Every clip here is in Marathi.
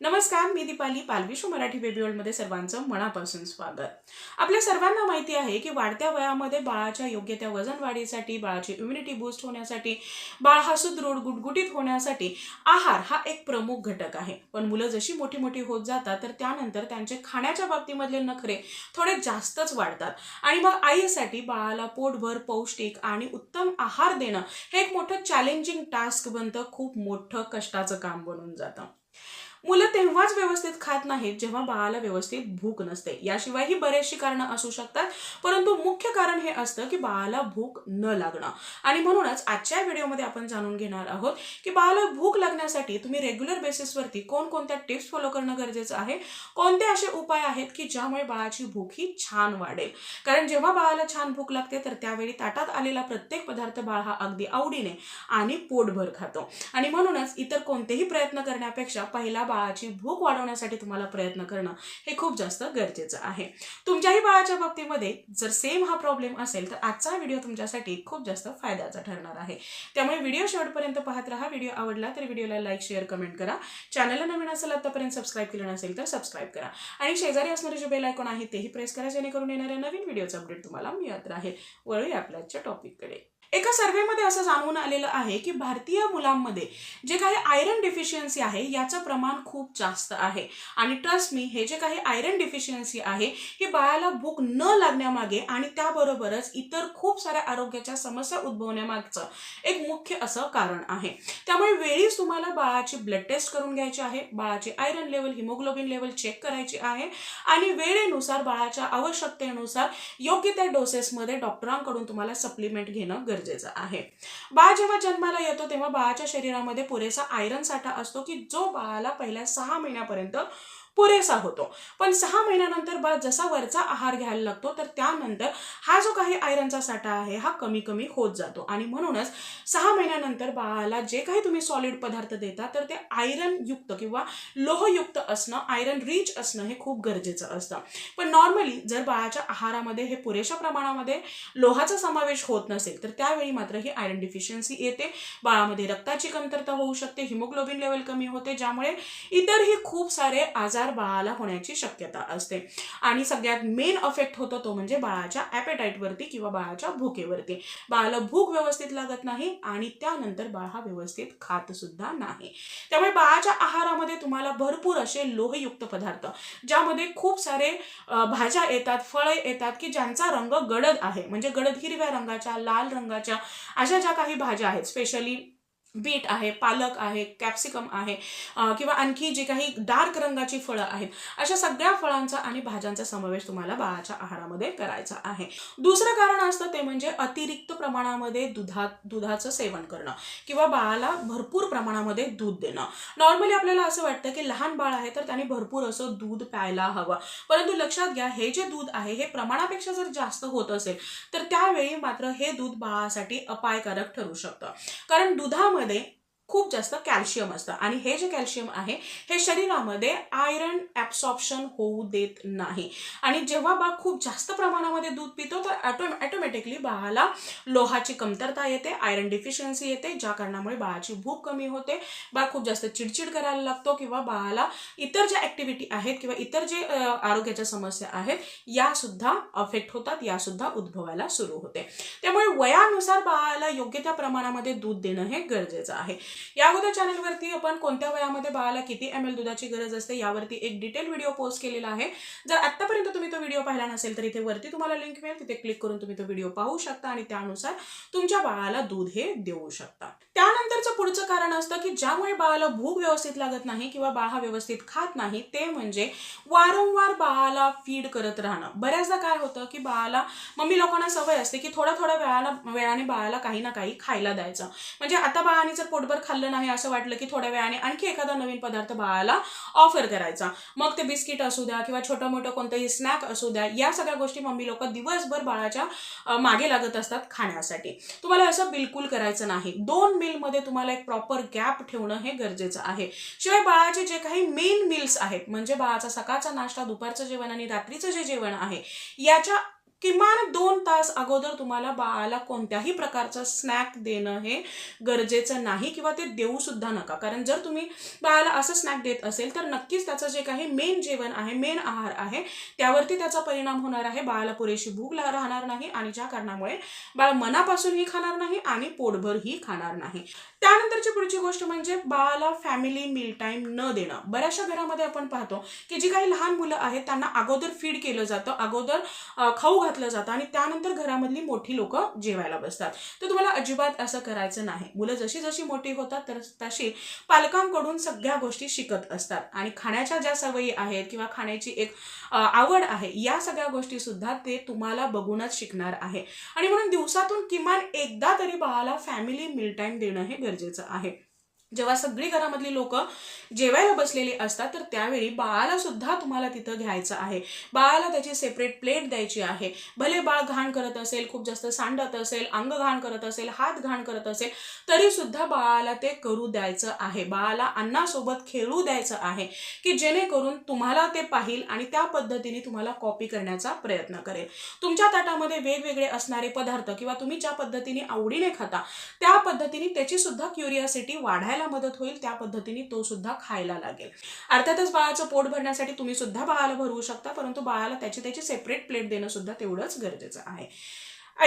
नमस्कार मी दीपाली पालविश्व मराठी बेबी वर्ल्डमध्ये सर्वांचं मनापासून स्वागत. आपल्या सर्वांना माहिती आहे की वाढत्या वयामध्ये बाळाच्या योग्य त्या वजन वाढीसाठी बाळाची इम्युनिटी बूस्ट होण्यासाठी बाळ हा सुदृढ गुटगुटीत होण्यासाठी आहार हा एक प्रमुख घटक आहे. पण मुलं जशी मोठी मोठी होत जातात तर त्यानंतर त्यांचे खाण्याच्या बाबतीमधले नखरे थोडे जास्तच वाढतात. आणि मग आईसाठी बाळाला पोटभर पौष्टिक आणि उत्तम आहार देणं हे एक मोठं चॅलेंजिंग टास्क बनतं खूप मोठं कष्टाचं काम बनून जातं. मुलं तेव्हाच व्यवस्थित खात नाहीत जेव्हा बाळाला व्यवस्थित भूक नसते. याशिवायही बरेचशी कारणं असू शकतात परंतु मुख्य कारण हे असतं की बाळाला भूक न लागणं. आणि म्हणूनच आजच्या व्हिडिओमध्ये आपण जाणून घेणार आहोत की बाळाला भूक लागण्यासाठी तुम्ही रेग्युलर बेसिसवरती कोणकोणत्या टिप्स फॉलो करणं गरजेचं आहे? कोणते असे उपाय आहेत की ज्यामुळे बाळाची भूक ही छान वाढेल? कारण जेव्हा बाळाला छान भूक लागते तर त्यावेळी ताटात आलेला प्रत्येक पदार्थ बाळ हा अगदी आवडीने आणि पोटभर खातो. आणि म्हणूनच इतर कोणतेही प्रयत्न करण्यापेक्षा पहिला बाळाची भूक वाढवण्यासाठी तुम्हाला प्रयत्न करणं हे खूप जास्त गरजेचं आहे. तुमच्याही बाळाच्या बाबतीमध्ये जर सेम हा प्रॉब्लेम असेल तर आजचा व्हिडिओ तुमच्यासाठी खूप जास्त फायद्याचा ठरणार आहे. त्यामुळे व्हिडिओ शेवटपर्यंत पाहत राहा. व्हिडिओ आवडला तर व्हिडिओला लाईक शेअर कमेंट करा. चॅनलला नवीन असेल आतापर्यंत सबस्क्राईब केलं नसेल तर सबस्क्राईब करा. आणि शेजारी असणारे जे बेल आयकॉन आहे तेही प्रेस करा जेणेकरून येणाऱ्या नवीन व्हिडिओचं अपडेट तुम्हाला मिळत राहील. वळूया आपल्याच्या टॉपिककडे एका सर्व्हेमध्ये असं जाणवून आलेलं आहे की भारतीय मुलांमध्ये जे काही आयरन डिफिशियन्सी आहे याचं प्रमाण खूप जास्त आहे. आणि ट्रस्ट मी हे जे काही आयरन डिफिशियन्सी आहे ही बाळाला भूक न लागण्यामागे आणि त्याबरोबरच इतर खूप साऱ्या आरोग्याच्या समस्या उद्भवण्यामागचं एक मुख्य असं कारण आहे. त्यामुळे वेळीच तुम्हाला बाळाची ब्लड टेस्ट करून घ्यायची आहे बाळाची iron level haemoglobin level check करायची आहे आणि वेळेनुसार बाळाच्या आवश्यकतेनुसार योग्य त्या डोसेसमध्ये डॉक्टरांकडून तुम्हाला सप्लिमेंट घेणं गरजेचं आहे. बाळ जेव्हा जन्माला येतो तेव्हा बाळाच्या शरीरामध्ये पुरेसा आयरन साठा असतो की जो बाळाला पहिल्या सहा महिन्यापर्यंत पुरेसा होतो. पण सहा महिन्यानंतर बाळ जसा वरचा आहार घ्यायला लागतो तर त्यानंतर हा जो काही आयरनचा साठा आहे हा कमी कमी होत जातो. आणि म्हणूनच सहा महिन्यानंतर बाळाला जे काही तुम्ही सॉलिड पदार्थ देता तर ते आयरनयुक्त किंवा लोहयुक्त असणं आयरन रिच असणं हे खूप गरजेचं असतं. पण नॉर्मली जर बाळाच्या आहारामध्ये हे पुरेशा प्रमाणामध्ये लोहाचा समावेश होत नसेल तर त्यावेळी मात्र ही आयरन डिफिशियन्सी येते. बाळामध्ये रक्ताची कमतरता होऊ शकते हिमोग्लोबिन लेवल कमी होते ज्यामुळे इतरही खूप सारे आजार बाळाला होण्याची शक्यता असते. आणि सगळ्यात मेन अफेक्ट होतो तो म्हणजे बाळाच्या ॲपेटाईटवरती किंवा बाळाच्या भुकेवरती. बाळाला भूक व्यवस्थित लागत नाही आणि त्यानंतर बाळ हा व्यवस्थित खात सुद्धा नाही. त्यामुळे बाळाच्या आहारामध्ये तुम्हाला भरपूर असे लोहयुक्त पदार्थ ज्यामध्ये खूप सारे भाज्या येतात फळे येतात की ज्यांचा रंग गडद आहे. म्हणजे गडद हिरव्या रंगाच्या लाल रंगाच्या अशा ज्या काही भाज्या आहेत स्पेशली बीट आहे पालक आहे कॅप्सिकम आहे किंवा आणखी जे काही डार्क रंगाची फळं आहेत अशा सगळ्या फळांचा आणि भाज्यांचा समावेश तुम्हाला बाळाच्या आहारामध्ये करायचा आहे. दुसरं कारण असतं ते म्हणजे अतिरिक्त प्रमाणामध्ये दुधात दुधाचं सेवन करणं किंवा बाळाला भरपूर प्रमाणामध्ये दूध देणं. नॉर्मली आपल्याला असं वाटतं की लहान बाळ आहे तर त्याने भरपूर असं दूध प्यायला हवं. परंतु लक्षात घ्या हे जे दूध आहे हे प्रमाणापेक्षा जर जास्त होत असेल तर त्यावेळी मात्र हे दूध बाळासाठी अपायकारक ठरू शकतं. कारण दुधामध्ये with it खूप जास्त कॅल्शियम असतं. आणि हे जे कॅल्शियम आहे हे शरीरामध्ये आयरन ॲब्सॉप्शन होऊ देत नाही. आणि जेव्हा बाळ खूप जास्त प्रमाणामध्ये दूध पितो तर ॲटो ॲटोमॅटिकली बाळाला लोहाची कमतरता येते आयरन डिफिशियन्सी येते ज्या कारणामुळे बाळाची भूक कमी होते. बाळ खूप जास्त चिडचिड करायला लागतो किंवा बाळाला इतर ज्या ॲक्टिव्हिटी आहेत किंवा इतर जे आरोग्याच्या समस्या आहेत या सुद्धा अफेक्ट होतात या सुद्धा उद्भवायला सुरू होते. त्यामुळे वयानुसार बाळाला योग्य त्या प्रमाणामध्ये दूध देणं हे गरजेचं आहे. या अगोदर चॅनलवरती आपण कोणत्या वयामध्ये बाळाला किती एम एल दुधाची गरज असते यावरती एक डिटेल व्हिडिओ पोस्ट केलेला आहे. जर आत्तापर्यंत तुम्ही तो व्हिडिओ पाहिला नसेल तर इथे वरती तुम्हाला लिंक मिळेल. तिथे क्लिक करून तुम्ही तो व्हिडिओ पाहू शकता आणि त्यानुसार तुमच्या बाळाला दूध हे देऊ शकता. त्यानंतरचं पुढचं कारण असतं की ज्यामुळे बाळाला भूक व्यवस्थित लागत नाही किंवा बाळ हा व्यवस्थित खात नाही ते म्हणजे वारंवार बाळाला फीड करत राहणं. बऱ्याचदा काय होतं की बाळाला मम्मी लोकांना सवय असते की थोड्या थोड्या वेळाला वेळाने बाळाला काही ना काही खायला द्यायचं. म्हणजे आता बाळाने जर पोटभर खाल्लं नाही असं वाटलं की थोड्या वेळाने आणखी एखादा नवीन पदार्थ बाळाला ऑफर करायचा. मग ते बिस्किट असू द्या किंवा छोटं मोठं कोणतंही स्नॅक असू द्या या सगळ्या गोष्टी मम्मी लोक दिवसभर बाळाच्या मागे लागत असतात खाण्यासाठी. तुम्हाला असं बिलकुल करायचं नाही. दोन मिलमध्ये तुम्हाला एक प्रॉपर गॅप ठेवणं हे गरजेचं आहे. शिवाय बाळाचे जे काही मेन मील्स आहेत म्हणजे बाळाचा सकाळचा नाश्ता दुपारचं जेवण आणि रात्रीचं जे जेवण आहे याच्या किमान दोन तास अगोदर तुम्हाला बाळाला कोणत्याही प्रकारचं स्नॅक देणं हे गरजेचं नाही किंवा ते देऊ सुद्धा नका. कारण जर तुम्ही बाळाला असं स्नॅक देत असेल तर नक्कीच त्याचं जे काही मेन जेवण आहे मेन आहार आहे त्यावरती त्याचा परिणाम होणार आहे. बाळाला पुरेशी भूक राहणार नाही आणि ज्या कारणामुळे बाळ मनापासूनही खाणार नाही आणि पोटभरही खाणार नाही. त्यानंतरची पुढची गोष्ट म्हणजे बाळाला फॅमिली मिल टाईम न देणं. बऱ्याचशा घरामध्ये आपण पाहतो की जी काही लहान मुलं आहेत त्यांना अगोदर फीड केलं जातं. अगोदर खाऊ घातलं जातं आणि त्यानंतर घरामधली मोठी लोक जेवायला बसतात. तर तुम्हाला अजिबात असं करायचं नाही. मुलं जशी जशी मोठी होतात तर तशी पालकांकडून सगळ्या गोष्टी शिकत असतात. आणि खाण्याच्या ज्या सवयी आहेत किंवा खाण्याची एक आवड आहे या सगळ्या गोष्टी सुद्धा ते तुम्हाला बघूनच शिकणार आहे. आणि म्हणून दिवसातून किमान एकदा तरी बाळाला फॅमिली मिल टाईम देणं हे गरजेचं आहे. जेव्हा सगळी घरामधली लोक जेवायला बसलेली असतात तर त्यावेळी बाळाला सुद्धा तुम्हाला तिथं घ्यायचं आहे. बाळाला त्याची सेपरेट प्लेट द्यायची आहे. भले बाळ घाण करत असेल खूप जास्त सांडत असेल अंग घाण करत असेल हात घाण करत असेल तरी सुद्धा बाळाला ते करू द्यायचं आहे. बाळाला अन्नासोबत खेळू द्यायचं आहे की जेणेकरून तुम्हाला ते पाहिल आणि त्या पद्धतीने तुम्हाला कॉपी करण्याचा प्रयत्न करेल. तुमच्या ताटामध्ये वेगवेगळे असणारे पदार्थ किंवा तुम्ही ज्या पद्धतीने आवडीने खाता त्या पद्धतीने त्याची सुद्धा क्युरियासिटी वाढायला मदत होईल त्या पद्धतीने तो सुद्धा खायला लागेल. अर्थातच बाळाचं पोट भरण्यासाठी तुम्ही सुद्धा बाळाला भरवू शकता परंतु बाळाला त्याची त्याची सेपरेट प्लेट देणं सुद्धा तेवढंच गरजेचं आहे.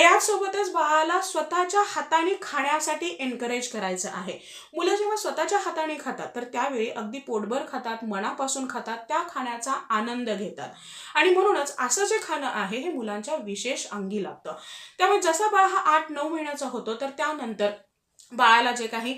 यासोबतच बाळाला स्वतःच्या हाताने खाण्यासाठी एनकरेज करायचं आहे. मुलं जेव्हा स्वतःच्या हाताने खातात तर त्यावेळी अगदी पोटभर खातात मनापासून खातात त्या खाण्याचा आनंद घेतात. आणि म्हणूनच असं जे खाणं आहे हे मुलांच्या विशेष अंगी लागतं. त्यामुळे जसा बाळ हा आठ नऊ महिन्याचा होतो तर त्यानंतर बाळाला जे काही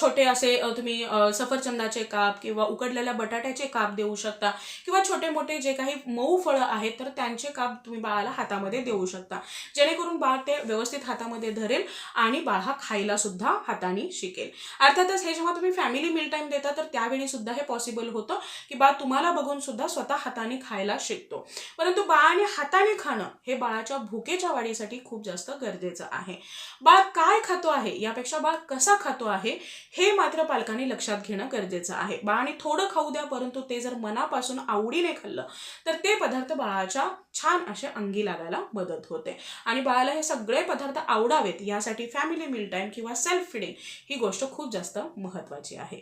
छोटे असे तुम्ही सफरचंदाचे काप किंवा उकडलेल्या बटाट्याचे काप देऊ शकता किंवा छोटे मोठे जे काही मऊ फळं आहेत तर त्यांचे काप तुम्ही बाळाला हातामध्ये देऊ शकता. जेणेकरून बाळ ते व्यवस्थित हातामध्ये धरेल आणि बाळ हा खायला सुद्धा हाताने शिकेल. अर्थातच हे जेव्हा तुम्ही फॅमिली मिल टाईम देता तर त्यावेळी सुद्धा हे पॉसिबल होतं की बाळ तुम्हाला बघून सुद्धा स्वतः हाताने खायला शिकतो. परंतु बाळाने हाताने खाणं हे बाळाच्या भुकेच्या वाढीसाठी खूप जास्त गरजेचं आहे. बाळ काय खातो आहे यापेक्षा बाळ कसा खातो आहे हे मात्र पालकांनी लक्षात घेणं गरजेचं आहे. बाळाने थोडं खाऊ द्या परंतु ते जर मनापासून आवडीने खाल्लं तर ते पदार्थ बाळाच्या छान असे अंगी लागायला मदत होते. आणि बाळाला हे सगळे पदार्थ आवडावेत यासाठी फॅमिली मिल टाईम किंवा सेल्फ फिडिंग ही गोष्ट खूप जास्त महत्वाची आहे.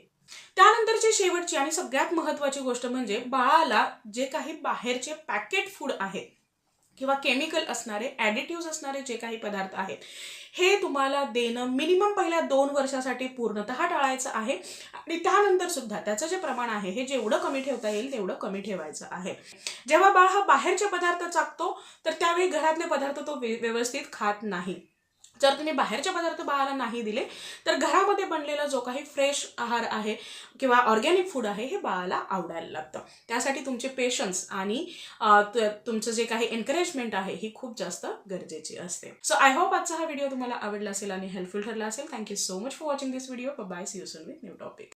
त्यानंतरची शेवटची आणि सगळ्यात महत्वाची गोष्ट म्हणजे बाळाला जे काही बाहेरचे पॅकेट फूड आहेत किंवा केमिकल असणारे ॲडिटिव्ह असणारे जे काही पदार्थ आहेत हे तुम्हाला देणं मिनिमम पहिल्या दोन वर्षासाठी पूर्णतः टाळायचं आहे. आणि त्यानंतर सुद्धा त्याचं जे प्रमाण आहे हे जेवढं कमी ठेवता येईल तेवढं कमी ठेवायचं आहे. जेव्हा बाळ हा बाहेरचे पदार्थ चाकतो तर त्यावेळी घरातले पदार्थ तो व्यवस्थित खात नाही. जर तुम्ही बाहेरचे पदार्थ बाळाला नाही दिले तर घरामध्ये बनलेला जो काही फ्रेश आहार आहे किंवा ऑर्गॅनिक फूड आहे हे बाळाला आवडायला लागतं. त्यासाठी तुमचे पेशन्स आणि तुमचं जे काही एनकरेजमेंट आहे ही खूप जास्त गरजेची असते. सो आय होप आजचा हा व्हिडिओ तुम्हाला आवडला असेल आणि हेल्पफुल ठरला असेल. Thank you so much for watching this video bye see you soon with new topic